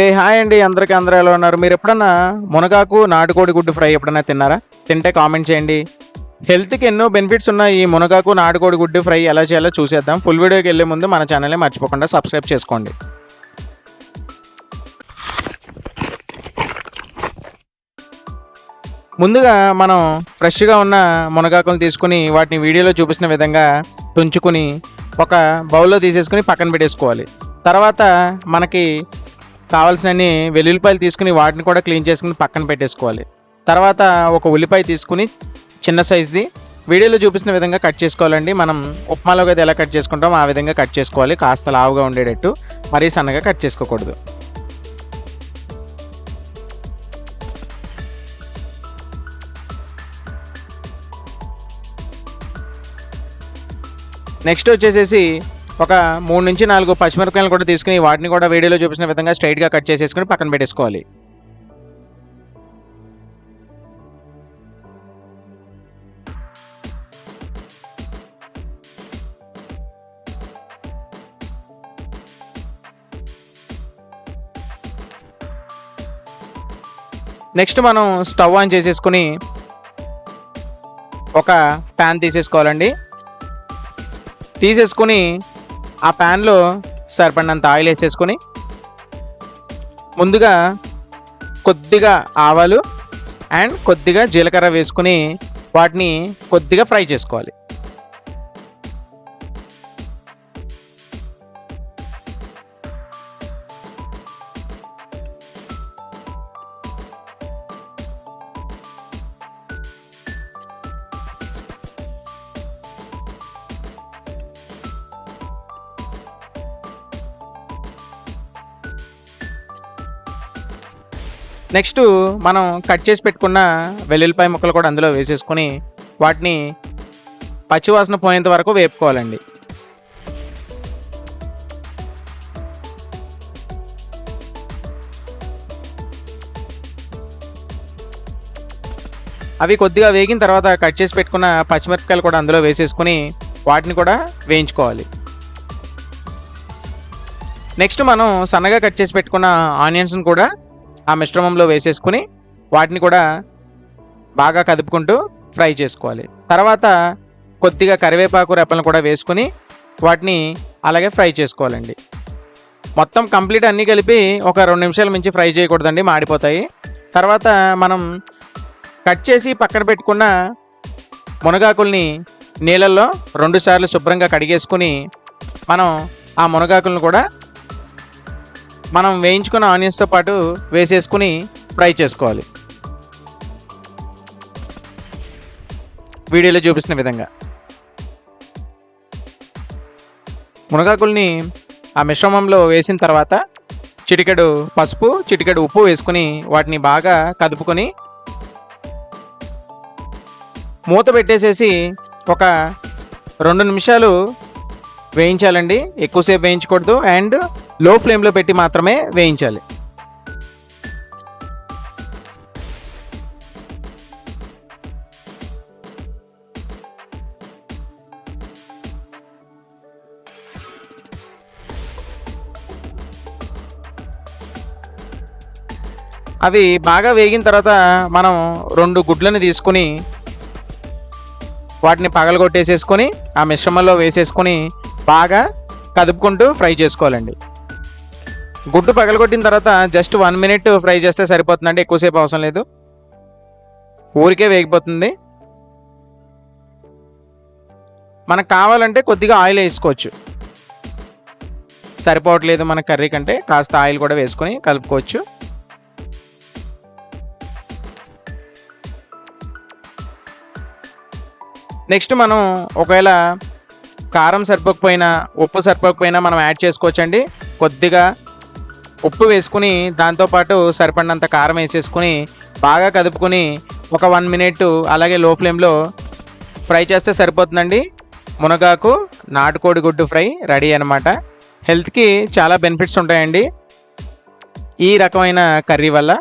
ఏ hi అండి. అందరికీ అందరూ ఎలా ఉన్నారు? మీరు ఎప్పుడన్నా మునగాకు నాటుకోడి గుడ్డు ఫ్రై ఎప్పుడన్నా తిన్నారా? తింటే కామెంట్ చేయండి. హెల్త్కి ఎన్నో బెనిఫిట్స్ ఉన్నాయి. ఈ మునగాకు నాటుకోడి గుడ్డు ఫ్రై ఎలా చేయాలో చూసేద్దాం. ఫుల్ వీడియోకి వెళ్ళే ముందు మన ఛానల్ని మర్చిపోకుండా సబ్స్క్రైబ్ చేసుకోండి. ముందుగా మనం ఫ్రెష్గా ఉన్న మునగాకులు తీసుకుని వాటిని వీడియోలో చూపించిన విధంగా తుంచుకుని ఒక బౌల్లో తీసేసుకుని పక్కన పెట్టేసుకోవాలి. తర్వాత మనకి కావాల్సినన్ని వెల్లుల్లిపాయలు తీసుకుని వాటిని కూడా క్లీన్ చేసుకుని పక్కన పెట్టేసుకోవాలి. తర్వాత ఒక ఉల్లిపాయ తీసుకుని చిన్న సైజ్ది వీడియోలో చూపిస్తున్న విధంగా కట్ చేసుకోవాలండి. మనం ఉప్మాలోకి అయితే ఎలా కట్ చేసుకుంటాం ఆ విధంగా కట్ చేసుకోవాలి. కాస్త లావుగా ఉండేటట్టు మరీ సన్నగా కట్ చేసుకోకూడదు. నెక్స్ట్ వచ్చేసేసి ఒక మూడు నుంచి నాలుగు పచ్చిమిరపకాయలు కూడా తీసుకుని వాటిని కూడా వీడియోలో చూపించిన విధంగా స్ట్రైట్గా కట్ చేసేసుకుని పక్కన పెట్టేసుకోవాలి. నెక్స్ట్ మనం స్టవ్ ఆన్ చేసేసుకుని ఒక ప్యాన్ తీసేసుకోవాలండి. తీసేసుకుని ఆ ప్యాన్లో సరిపడినంత ఆయిల్ వేసేసుకొని ముందుగా కొద్దిగా ఆవాలు అండ్ కొద్దిగా జీలకర్ర వేసుకుని వాటిని కొద్దిగా ఫ్రై చేసుకోవాలి. నెక్స్ట్ మనం కట్ చేసి పెట్టుకున్న వెల్లుల్లిపాయ ముక్కలు కూడా అందులో వేసేసుకొని వాటిని పచ్చివాసన పోయేంత వరకు వేపుకోవాలండి. అవి కొద్దిగా వేగిన తర్వాత కట్ చేసి పెట్టుకున్న పచ్చిమిరపకాయలు కూడా అందులో వేసేసుకొని వాటిని కూడా వేయించుకోవాలి. నెక్స్ట్ మనం సన్నగా కట్ చేసి పెట్టుకున్న ఆనియన్స్ని కూడా ఆ మిశ్రమంలో వేసేసుకుని వాటిని కూడా బాగా కదుపుకుంటూ ఫ్రై చేసుకోవాలి. తర్వాత కొద్దిగా కరివేపాకు రెప్పలను కూడా వేసుకుని వాటిని అలాగే ఫ్రై చేసుకోవాలండి. మొత్తం కంప్లీట్ అన్నీ కలిపి ఒక రెండు నిమిషాల మించి ఫ్రై చేయకూడదండి మాడిపోతాయి. తర్వాత మనం కట్ చేసి పక్కన పెట్టుకున్న మునగాకుల్ని నీళ్ళల్లో రెండుసార్లు శుభ్రంగా కడిగేసుకుని మనం ఆ మునగాకులను కూడా మనం వేయించుకున్న ఆనియన్స్తో పాటు వేసేసుకుని ఫ్రై చేసుకోవాలి. వీడియోలో చూపిస్తున్న విధంగా. మునగాకుల్ని ఆ మిశ్రమంలో వేసిన తర్వాత చిటికెడు పసుపు చిటికెడు ఉప్పు వేసుకుని వాటిని బాగా కదుపుకొని మూత పెట్టేసేసి ఒక రెండు నిమిషాలు వేయించాలండి. ఎక్కువసేపు వేయించకూడదు. అండ్ లో ఫ్లేమ్లో పెట్టి మాత్రమే వేయించాలి. అవి బాగా వేగిన తర్వాత మనం రెండు గుడ్లను తీసుకుని వాటిని పగలగొట్టేసేసుకొని ఆ మిశ్రమంలో వేసేసుకొని బాగా కదుపుకుంటూ ఫ్రై చేసుకోవాలండి. గుడ్డు పగలగొట్టిన తర్వాత జస్ట్ వన్ మినిట్ ఫ్రై చేస్తే సరిపోతుందండి ఎక్కువసేపు అవసరం లేదు. ఊరికే వేగిపోతుంది. మనకు కావాలంటే కొద్దిగా ఆయిల్ వేసుకోవచ్చు. సరిపోవట్లేదు మన కర్రీ కంటే కాస్త ఆయిల్ కూడా వేసుకొని కలుపుకోవచ్చు. నెక్స్ట్ మనం ఒకవేళ కారం సరిపోకపోయినా ఉప్పు సరిపోకపోయినా మనం యాడ్ చేసుకోవచ్చండి. కొద్దిగా ఉప్పు వేసుకుని దాంతోపాటు సరిపడినంత కారం వేసేసుకుని బాగా కదుపుకొని ఒక వన్ మినిట్ అలాగే లో ఫ్లేమ్లో ఫ్రై చేస్తే సరిపోతుందండి. మునగాకు నాటుకోడి గుడ్డు ఫ్రై రెడీ అనమాట హెల్త్కి చాలా బెనిఫిట్స్ ఉంటాయండి. ఈ రకమైన కర్రీ వల్ల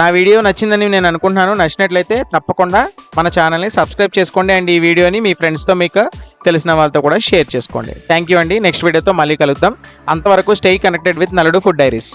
నా వీడియో నచ్చిందని నేను అనుకుంటున్నాను. నచ్చినట్లయితే తప్పకుండా మన ఛానల్ని సబ్స్క్రైబ్ చేసుకోండి అండ్ ఈ వీడియోని మీ ఫ్రెండ్స్తో మీకు తెలిసిన వాళ్ళతో కూడా షేర్ చేసుకోండి. థ్యాంక్ యూ అండి. నెక్స్ట్ వీడియోతో మళ్ళీ కలుద్దాం. అంతవరకు స్టే కనెక్టెడ్ విత్ నలుడు ఫుడ్ డైరీస్.